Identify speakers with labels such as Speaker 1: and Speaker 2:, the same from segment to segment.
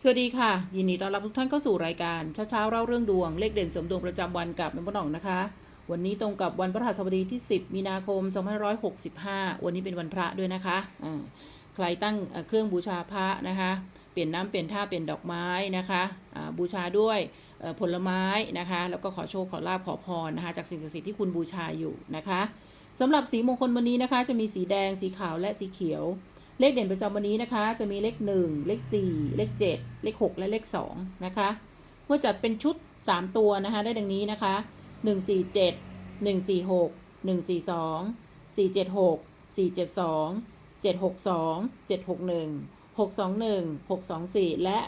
Speaker 1: สวัสดีค่ะ ยินดีต้อนรับทุกท่านเข้าสู่รายการเช้าเช้าๆเล่าเรื่องดวงเลขเด่นเสริมดวงประจำวันกับแม่ป้าหน่องนะคะ วันนี้ตรงกับวันพฤหัสบดีที่ 10 มีนาคม 2565 วันนี้เป็นวันพระด้วยนะคะใครตั้งเครื่องบูชาพระนะคะ เปลี่ยนน้ำเปลี่ยนท่าเปลี่ยนดอกไม้นะคะบูชาด้วยผลไม้นะคะ แล้วก็ขอโชคขอลาบขอพรนะคะ จากสิ่งศักดิ์สิทธิ์ที่คุณบูชาอยู่นะคะสำหรับสีมงคลวันนี้นะคะ จะมีสีแดงสีขาวและสีเขียว เลขเด่นประจำวันนี้นะคะ จะมีเลข 1 เลข 4 เลข 7 เลข 6 และเลข 2 นะคะ เมื่อจัดเป็นชุด 3 ตัวนะคะ ได้ดังนี้นะคะ 147 146 142 476 472 762 761 621 624 และ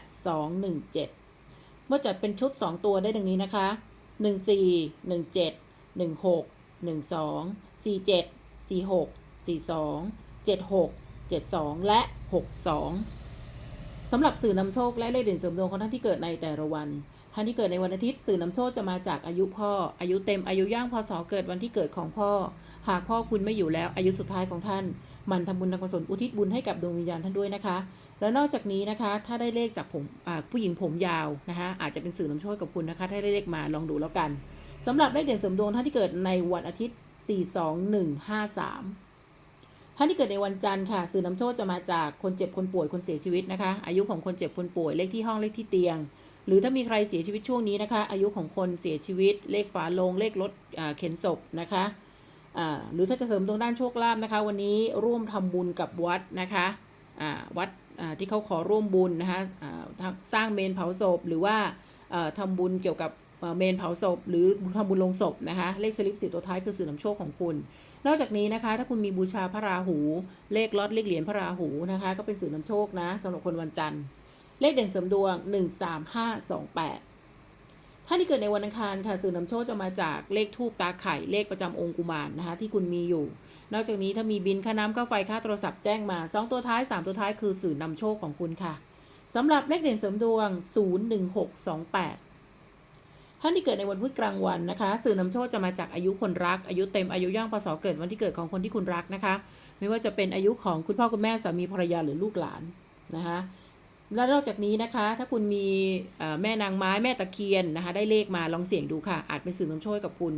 Speaker 1: 217 เมื่อจัดเป็นชุด 2 ตัวได้ดังนี้นะคะ 14 17 16 12 47 46 42 76 72 และ 62สำหรับสื่อนำโชคและเลขเด่นเสริมดวงของท่านที่เกิดในแต่ละวัน ท่านที่เกิดในวันอาทิตย์สื่อนำโชคจะมาจากอายุพ่อ อายุเต็มอายุย่างพศเกิดวันที่เกิดของพ่อ หากพ่อคุณไม่อยู่แล้วอายุสุดท้ายของท่าน มันทำบุญทำกุศลอุทิศบุญให้กับดวงวิญญาณท่านด้วยนะคะ แล้วนอกจากนี้นะคะ ถ้าได้เลขจากผมผู้หญิงผมยาวนะคะอาจจะเป็นสื่อนำโชคกับคุณนะคะ ถ้าได้เลขมาลองดูแล้วกันสำหรับเลขเด่นเสริมดวงท่านที่เกิดในวันอาทิตย์ 42153 ท่านที่เกิดในวันจันทร์ค่ะ สื่อนำโชคจะมาจากคนเจ็บคนป่วยคนเสียชีวิตนะคะ อายุของคนเจ็บคนป่วยเลขที่ห้องเลขที่เตียง หรือถ้ามีใครเสียชีวิตช่วงนี้นะคะ อายุของคนเสียชีวิต เลขฝาโลงเลขรถเข็นศพนะคะหรือถ้าจะเสริมดวงด้านโชคลาภนะคะ วันนี้ร่วมทำบุญกับวัดนะคะวัดที่เขาขอร่วมบุญนะคะสร้างเมนเผาศพหรือว่าเอ่อทำบุญเกี่ยวกับ เมนเผาศพ หรือทำบุญลงศพนะคะ เลขสลิปสีตัวท้ายคือสื่อนำโชคของคุณ นอกจากนี้นะคะ ถ้าคุณมีบูชาพระราหู เลขลอดเลขเหรียญพระราหูนะคะ ก็เป็นสื่อนำโชคนะสำหรับคนวันจันทร์ เลขเด่นเสริมดวง 13528 ถ้าที่เกิดในวันอังคารค่ะสื่อนำโชคจะมาจากเลขทูปตาไข่เลขประจำองค์กุมารนะคะ ที่คุณมีอยู่ นอกจากนี้ถ้ามีบินค่าน้ำค่าไฟค่าโทรศัพท์แจ้งมา2ตัวท้าย 3 ตัวท้ายคือสื่อนำโชคของคุณค่ะสำหรับเลขเด่นเสริมดวง 01628 ท่านที่เกิดในวันพุธกลางวันนะคะ สื่อนำโชคจะมาจากอายุคนรัก อายุเต็มอายุย่างพศเกิดวันที่เกิดของคนที่คุณรักนะคะ ไม่ว่าจะเป็นอายุของคุณพ่อคุณแม่สามีภรรยาหรือลูกหลานนะคะและนอกจากนี้นะคะ ถ้าคุณมีแม่นางไม้แม่ตะเคียนนะคะ ได้เลขมาลองเสี่ยงดูค่ะ อาจเป็นสื่อนำโชคกับคุณ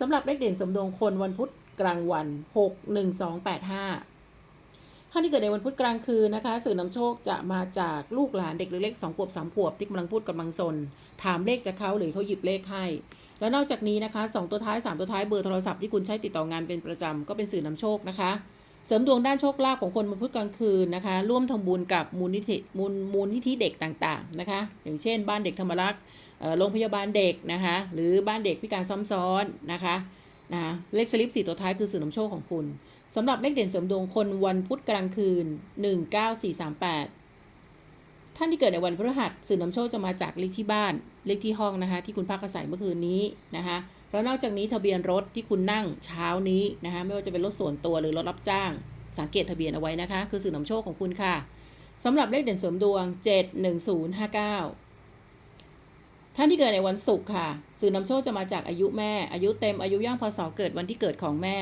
Speaker 1: สำหรับเลขเด่นสมดวงคนวันพุธกลางวัน 6 1 2 8 5 ท่านที่เกิดในวันพุธกลางคืนนะคะ สื่อนำโชคจะมาจากลูกหลานเด็กเล็กๆสองขวบสามขวบที่กำลังพูดกำลังซนถามเลขจากเขาหรือเขาหยิบเลขให้ แล้วนอกจากนี้นะคะสองตัวท้ายสามตัวท้ายเบอร์โทรศัพท์ที่คุณใช้ติดต่องานเป็นประจำก็เป็นสื่อนำโชคนะคะ เสริมดวงด้านโชคลาภของคนวันพุธกลางคืนนะคะ ร่วมทำบุญกับมูลนิธิมูลมูลนิธิเด็กต่างๆนะคะ อย่างเช่น บ้านเด็กธรรมรักษ์โรงพยาบาลเด็กนะคะ หรือบ้านเด็กพิการซ้ำซ้อนนะคะนะะเลขสลิปสี่ตัวท้ายคือสื่อนำโชคของคุณ สำหรับเลขเด่นเสริมดวงคนวันพุธกลางคืน 19438 ท่านที่เกิดในวันพฤหัสสื่อนำโชคจะมาจากเลขที่บ้าน เลขที่ห้องนะคะที่คุณพักอาศัยเมื่อคืนนี้นะคะแล้วนอกจากนี้ทะเบียนรถที่คุณนั่งเช้านี้นะคะไม่ว่าจะเป็นรถส่วนตัวหรือรถรับจ้าง สังเกตทะเบียนเอาไว้นะคะ คือสื่อนำโชคของคุณค่ะสำหรับเลขเด่นเสริมดวง 71059 ท่านที่เกิดในวันศุกร์ค่ะ สื่อนำโชคจะมาจากอายุแม่ อายุเต็มอายุย่างพศเกิดวันที่เกิดของแม่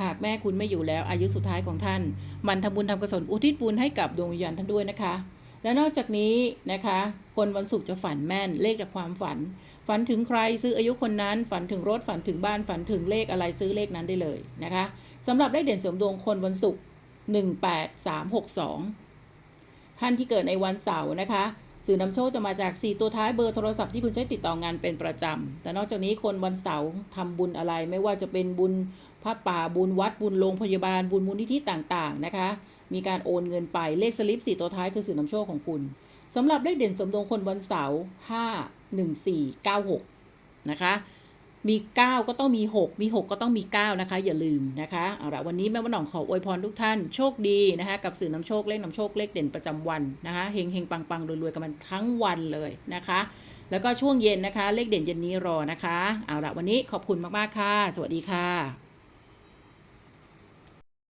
Speaker 1: หากแม่คุณไม่อยู่แล้วอายุสุดท้ายของท่าน มันทำบุญทำกุศลอุทิศบุญให้กับดวงวิญญาณท่านด้วยนะคะ และนอกจากนี้นะคะ คนวันศุกร์จะฝันแม่นเลขจากความฝัน ฝันถึงใครซื้ออายุคนนั้น ฝันถึงรถฝันถึงบ้านฝันถึงเลขอะไรซื้อเลขนั้นได้เลยนะคะสำหรับเลขเด่นเสริมดวงคนวันศุกร์18362 ท่านที่เกิดในวันเสาร์นะคะสื่อนำโชคจะมาจาก 4 ตัวท้ายเบอร์โทรศัพท์ที่คุณใช้ติดต่องานเป็นประจำ แต่นอกจากนี้คนวันเสาร์ทำบุญอะไรไม่ว่าจะเป็นบุญ พระป่าบุญวัดบุญโรงพยาบาลบุญมูลนิธิต่างๆนะคะ มีการโอนเงินไปเลขสลิป4ตัวท้ายคือสื่อนำโชคของคุณสำหรับเลขเด่นสมดวงคนวันเสาร์5 1 4 9 6นะคะมี 9 ก็ต้องมี 6 มี 6 ก็ต้องมี 9 นะคะ อย่าลืมนะคะเอาละวันนี้แม่วันหน่องขออวยพรทุกท่านโชคดีนะคะกับสื่อนำโชคเลขนำโชคเลขเด่นประจำวันนะคะเฮงเฮงปังปังรวยรวยกันมันทั้งวันเลยนะคะ แล้วก็ช่วงเย็นนะคะ เลขเด่นเย็นนี้รอนะคะเอาละวันนี้ขอบคุณมากๆค่ะ สวัสดีค่ะ